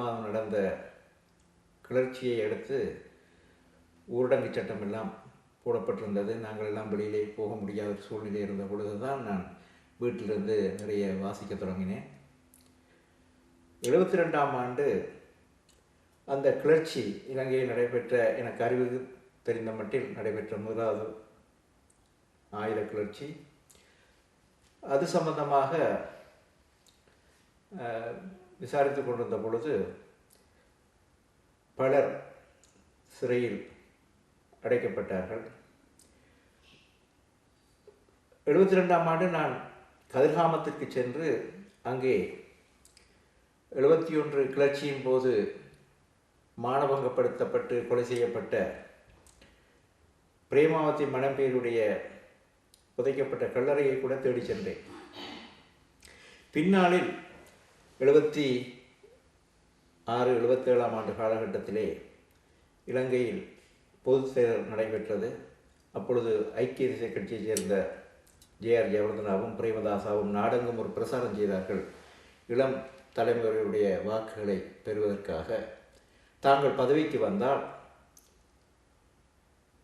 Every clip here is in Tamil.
மாதம் நடந்த கிளர்ச்சியை அடுத்து ஊரடங்கு சட்டம் எல்லாம் போடப்பட்டிருந்தது. நாங்கள் எல்லாம் வெளியிலே போக முடியாத சூழ்நிலை இருந்த பொழுது தான் நான் வீட்டிலிருந்து நிறைய வாசிக்க தொடங்கினேன். எழுபத்தி ரெண்டாம் ஆண்டு அந்த கிளர்ச்சி இலங்கையில் நடைபெற்ற எனக்கு அறிவு தெரிந்த மட்டில் நடைபெற்ற முதலாவது ஆயுத கிளர்ச்சி. அது சம்பந்தமாக விசாரித்து விசாரித்துக் கொண்டிருந்த பொழுது பலர் சிறையில் அடைக்கப்பட்டார்கள். எழுபத்தி ரெண்டாம் ஆண்டு நான் கதிர்காமத்திற்கு சென்று அங்கே எழுபத்தி ஒன்று கிளர்ச்சியின் போது மானபங்கப்படுத்தப்பட்டு கொலை செய்யப்பட்ட பிரேமாவதி மணம்பேருடைய புதைக்கப்பட்ட கல்லறையை கூட தேடிச் சென்றேன். பின்னாளில் எழுபத்தி ஆறு எழுபத்தேழாம் ஆண்டு காலகட்டத்திலே இலங்கையில் பொது செயலர் நடைபெற்றது. அப்பொழுது ஐக்கிய தேசிய கட்சியைச் சேர்ந்த ஜேஆர் ஜெயவர்தனாவும் பிரேமதாசாவும் நாடெங்கும் ஒரு பிரசாரம் செய்தார்கள். இளம் தலைமுறையுடைய வாக்குகளை பெறுவதற்காக தாங்கள் பதவிக்கு வந்தால்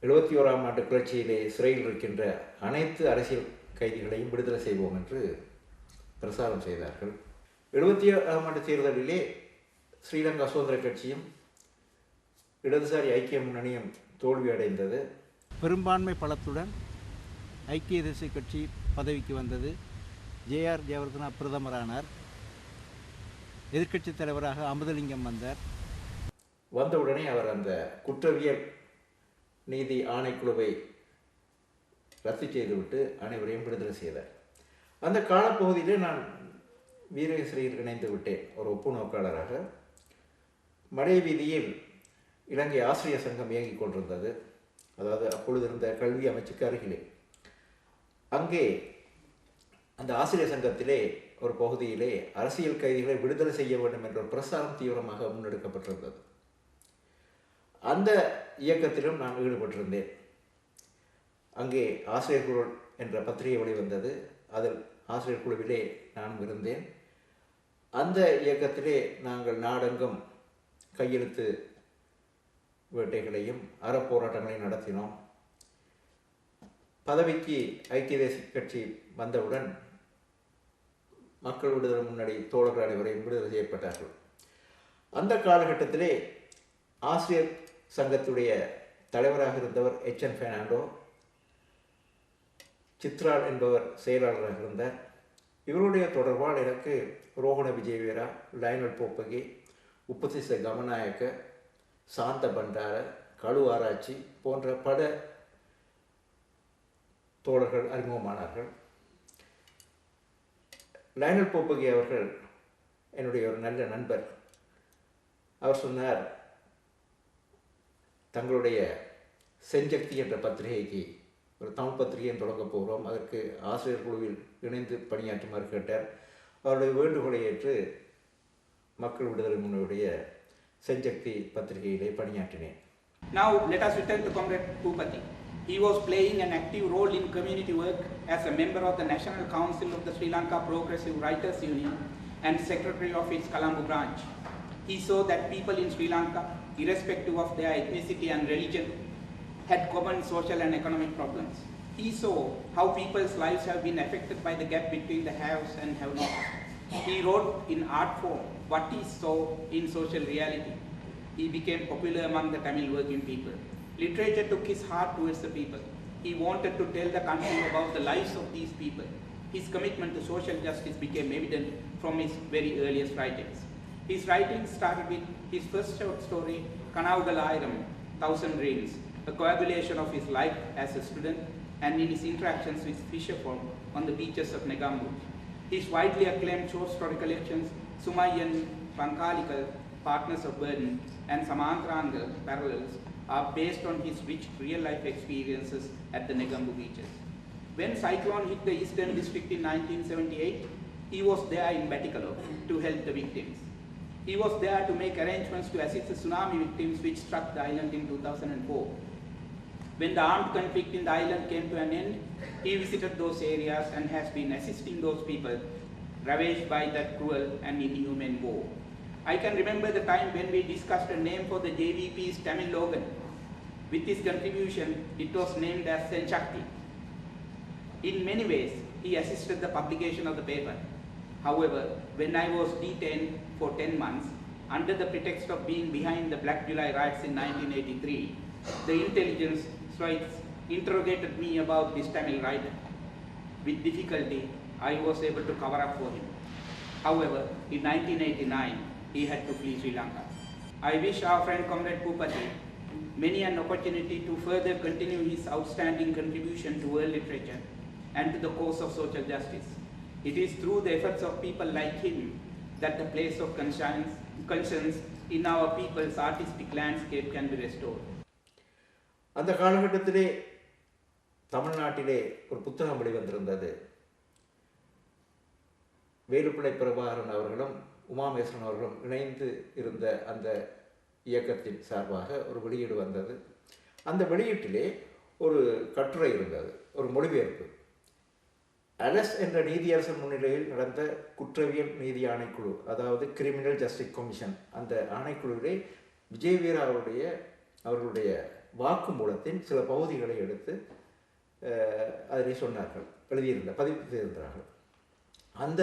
எழுபத்தி ஓராம் ஆண்டு கிளர்ச்சியிலே சிறையில் இருக்கின்ற அனைத்து அரசியல் கைதிகளையும் விடுதலை செய்வோம் என்று பிரசாரம் செய்தார்கள். எழுபத்தி ஏழாம் ஆண்டு தேர்தலிலே ஸ்ரீலங்கா சுதந்திர கட்சியும் இடதுசாரி ஐக்கிய முன்னணியும் தோல்வியடைந்தது. பெரும்பான்மை பலத்துடன் ஐக்கிய தேசிய கட்சி பதவிக்கு வந்தது. ஜேஆர் ஜெயவர்தனா பிரதமரானார். எதிர்க்கட்சி தலைவராக அமுதலிங்கம் வந்தார். வந்தவுடனே அவர் அந்த குற்றவியல் நீதி ஆணைக்குழுவை ரத்து செய்துவிட்டு அனைவரையும் விடுதலை செய்தார். அந்த காலப்பகுதியிலே நான் வீரேஸ்வரியில் இணைந்து விட்டேன் ஒரு ஒப்பு நோக்காளராக. மழை வீதியில் இலங்கை ஆசிரியர் சங்கம் இயங்கிக் கொண்டிருந்தது. அதாவது அப்பொழுது இருந்த கல்வி அமைச்சுக்கு அருகிலே. அங்கே அந்த ஆசிரியர் சங்கத்திலே ஒரு பகுதியிலே அரசியல் கைதிகளை விடுதலை செய்ய வேண்டும் என்ற ஒரு பிரசாரம் தீவிரமாக முன்னெடுக்கப்பட்டிருந்தது. அந்த இயக்கத்திலும் நான் ஈடுபட்டிருந்தேன். அங்கே ஆசிரியர் குழு என்ற பத்திரிகை வெளிவந்தது. அதில் ஆசிரியர் குழுவிலே நானும் இருந்தேன். அந்த இயக்கத்திலே நாங்கள் நாடெங்கும் கையெழுத்து வேட்டைகளையும் அறப்போராட்டங்களையும் நடத்தினோம். பதவிக்கு ஐக்கிய தேசிய கட்சி வந்தவுடன் மக்கள் விடுதலை முன்னாடி தோழர்கள் அனைவரையும் விடுதலை செய்யப்பட்டார்கள். அந்த காலகட்டத்திலே ஆசிரியர் சங்கத்துடைய தலைவராக இருந்தவர் எச் என் பெர்னாண்டோ சித்ரால் என்பவர் செயலாளராக இருந்தார். இவருடைய தொடர்பால் எனக்கு ரோஹண விஜயவீரா லயனல் போப்பகி உப்பதிச கமநாயக்க சாந்த பண்டார கழு ஆராய்ச்சி போன்ற பல தோழர்கள் அறிமுகமானார்கள். லயனல் போப்பகி அவர்கள் என்னுடைய ஒரு நல்ல நண்பர். அவர் சொன்னார் தங்களுடைய செஞ்சக்தி என்ற பத்திரிகைக்கு ஒரு தமிழ் பத்திரிகையை தொடங்க போகிறோம் அதற்கு ஆசிரியர் குழுவில் இணைந்து பணியாற்றுமாறு கேட்டார் அவருடைய வேண்டுகோளை ஏற்று மக்கள் விடுதலை முன்னுடைய செஞ்சக்தி பத்திரிகையிலே பணியாற்றினேன் Now let us return to Comrade Bhupati. He was playing an active role in community work as a member of the National Council of the Sri Lanka Progressive Writers Union and secretary of its Colombo branch. He saw that people in Sri Lanka, irrespective of their ethnicity and religion, had common social and economic problems. He saw how people's lives have been affected by the gap between the haves and have-nots. He wrote in art form what he saw in social reality. He became popular among the Tamil working people. Literature took his heart towards the people. He wanted to tell the country about the lives of these people. His commitment to social justice became evident from his very earliest writings. His writings started with his first short story, Kanaugal Thousand Dreams, a coagulation of his life as a student and in his interactions with fisherfolk on the beaches of Negambu. His widely acclaimed short story collections, Sumayan, Pankalikal, Partners of Burden, and Samantranga Parallels, are based on his rich real life experiences at the Negambu beaches. When cyclone hit the eastern district in 1978, he was there in Batikalo to help the victims. He was there to make arrangements to assist the tsunami victims which struck the island in 2004. When the armed conflict in the island came to an end, he visited those areas and has been assisting those people ravaged by that cruel and inhuman war. I can remember the time when we discussed a name for the JVP's Tamil logan. With his contribution, it was named as Senchakti. In many ways, he assisted the publication of the paper. However, when I was detained for 10 months, under the pretext of being behind the Black July riots in 1983, the intelligence strikes interrogated me about this Tamil writer. With difficulty, I was able to cover up for him. However, in 1989, he had to flee Sri Lanka. I wish our friend Comrade Pupati many an opportunity to further continue his outstanding contribution to world literature and to the cause of social justice. It is through the efforts of people like him that the place of conscience, conscience in our people's artistic landscape can be restored. அந்த காலகட்டத்திலே தமிழ்நாட்டிலே ஒரு புத்தகம் வெளிவந்திருந்தது வேலுப்பிள்ளை பிரபாகரன் அவர்களும் உமாமேஸ்வரன் அவர்களும் இணைந்து இருந்த அந்த இயக்கத்தின் சார்பாக ஒரு வெளியீடு வந்தது. அந்த வெளியீட்டிலே ஒரு கட்டுரை இருந்தது ஒரு மொழிபெயர்ப்பு. அலஸ் என்ற நீதியரசர் முன்னிலையில் நடந்த குற்றவியல் நீதி ஆணைக்குழு அதாவது கிரிமினல் ஜஸ்டிஸ் கமிஷன் அந்த ஆணைக்குழுவிலே விஜய் அவர்களுடைய வாக்கு வாக்குமூலத்தின் சில பகுதிகளை எடுத்து அதனை சொன்னார்கள் எழுதியிருந்த பதிவு செய்திருந்தார்கள் அந்த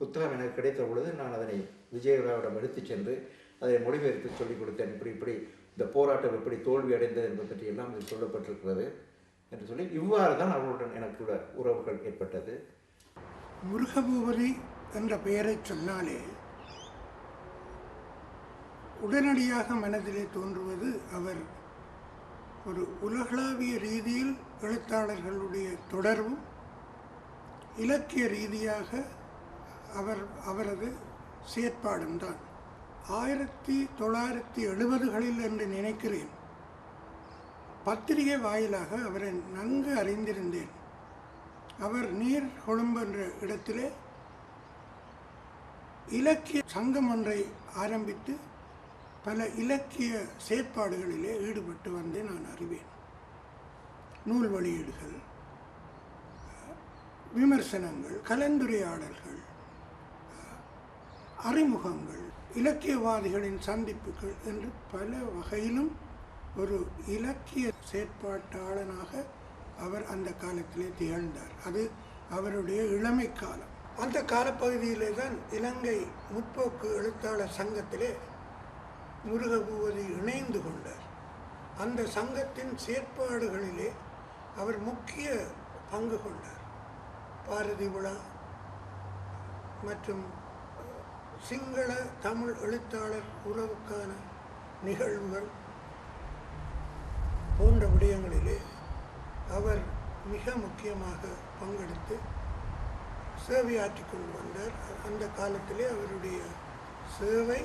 புத்தகம் எனக்கு கிடைத்த பொழுது நான் அதனை விஜயராவிடம் எடுத்துச் சென்று அதை மொழிபெயர்த்து சொல்லிக் கொடுத்தேன். இப்படி இப்படி இந்த போராட்டம் எப்படி தோல்வி அடைந்தது என்பது பற்றி எல்லாம் இது சொல்லப்பட்டிருக்கிறது என்று சொல்லி இவ்வாறு தான் அவர்களுடன் எனக்குள்ள உறவுகள் ஏற்பட்டது. முருகபூபதி என்ற பெயரை சொன்னாலே உடனடியாக மனதிலே தோன்றுவது அவர் ஒரு உலகளாவிய ரீதியில் எழுத்தாளர்களுடைய தொடர்பும் இலக்கிய ரீதியாக அவர் அவரது செயற்பாடும் தான். ஆயிரத்தி தொள்ளாயிரத்தி எழுபதுகளில் என்று நினைக்கிறேன். பத்திரிகை வாயிலாக அவரை நன்கு அறிந்திருந்தேன். அவர் நீர் கொழும்பு என்ற இடத்திலே இலக்கிய சங்கம் ஒன்றை ஆரம்பித்து பல இலக்கிய செயற்பாடுகளிலே ஈடுபட்டு வந்தே நான் அறிவேன். நூல் வெளியீடுகள் விமர்சனங்கள் கலந்துரையாடல்கள் அறிமுகங்கள் இலக்கியவாதிகளின் சந்திப்புகள் என்று பல வகையிலும் ஒரு இலக்கிய செயற்பாட்டாளனாக அவர் அந்த காலத்திலே திகழ்ந்தார். அது அவருடைய இளமை காலம். அந்த காலப்பகுதியிலே தான் இலங்கை முற்போக்கு எழுத்தாளர் சங்கத்திலே முருகபூவதி இணைந்து கொண்டார். அந்த சங்கத்தின் செயற்பாடுகளிலே அவர் முக்கிய பங்கு கொண்டார். பாரதி விழா மற்றும் சிங்கள தமிழ் எழுத்தாளர் உறவுக்கான நிகழ்வுகள் போன்ற விடயங்களிலே அவர் மிக முக்கியமாக பங்கெடுத்து சேவையாற்றிக் கொண்டு வந்தார். அந்த காலத்திலே அவருடைய சேவை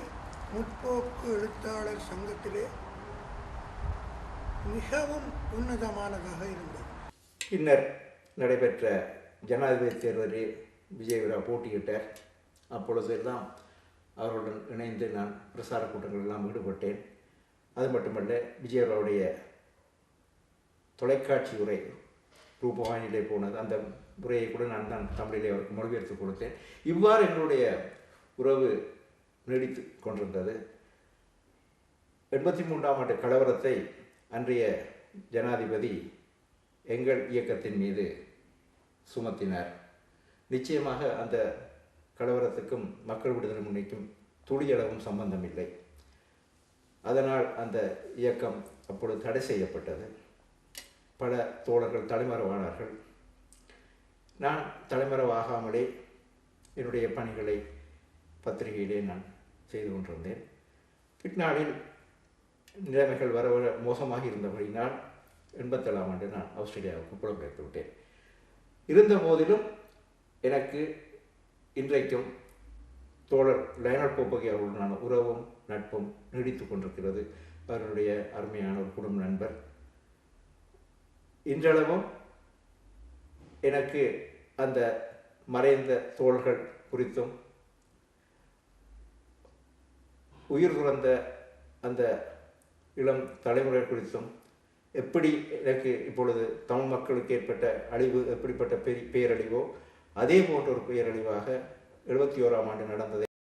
முற்போக்கு எழுத்தாளர் சங்கத்திலே மிகவும் உன்னதமானதாக இருந்தது. பின்னர் நடைபெற்ற ஜனாதிபதி தேர்தலில் விஜயவீரா போட்டியிட்டார். அப்பொழுதெல்லாம் அவருடன் அவர்களுடன் இணைந்து நான் பிரசார கூட்டங்கள் எல்லாம் ஈடுபட்டேன். அது மட்டுமல்ல விஜயவராவுடைய தொலைக்காட்சி உரை ரூபவானிலே போனது. அந்த உரையை கூட நான் தான் தமிழிலே அவருக்கு மொழிபெயர்த்து கொடுத்தேன். இவ்வாறு எங்களுடைய உறவு நீடித்து கொண்டிருந்தது. எண்பத்தி மூன்றாம் ஆண்டு கலவரத்தை அன்றைய ஜனாதிபதி எங்கள் இயக்கத்தின் மீது சுமத்தினார். நிச்சயமாக அந்த கலவரத்துக்கும் மக்கள் விடுதலை முன்னைக்கும் துளியளவும் சம்பந்தம் இல்லை. அதனால் அந்த இயக்கம் அப்பொழுது தடை செய்யப்பட்டது. பல தோழர்கள் தலைமறைவானார்கள். நான் தலைமறைவாகாமலே என்னுடைய பணிகளை பத்திரிகையிலே நான் செய்து கொண்டிருந்தேன். பின்னாளில் நிலைமைகள் வர வர மோசமாக இருந்தபடியினால் எண்பத்தேழாம் ஆண்டு நான் ஆஸ்திரேலியாவுக்கு புலம்பெயர்த்து விட்டேன். இருந்த போதிலும் எனக்கு இன்றைக்கும் தோழர் லயனல் போப்பகி அவர்களுடனான உறவும் நட்பும் நீடித்து கொண்டிருக்கிறது. அவருடைய அருமையான ஒரு குடும்ப நண்பர். இன்றளவும் எனக்கு அந்த மறைந்த தோள்கள் குறித்தும் உயிர் துறந்த அந்த இளம் தலைமுறை குறித்தும் எப்படி எனக்கு இப்பொழுது தமிழ் மக்களுக்கு ஏற்பட்ட அழிவு எப்படிப்பட்ட பெரிய பேரழிவோ அதே போன்ற ஒரு பேரழிவாக எழுபத்தி ஓராம் ஆண்டு நடந்ததை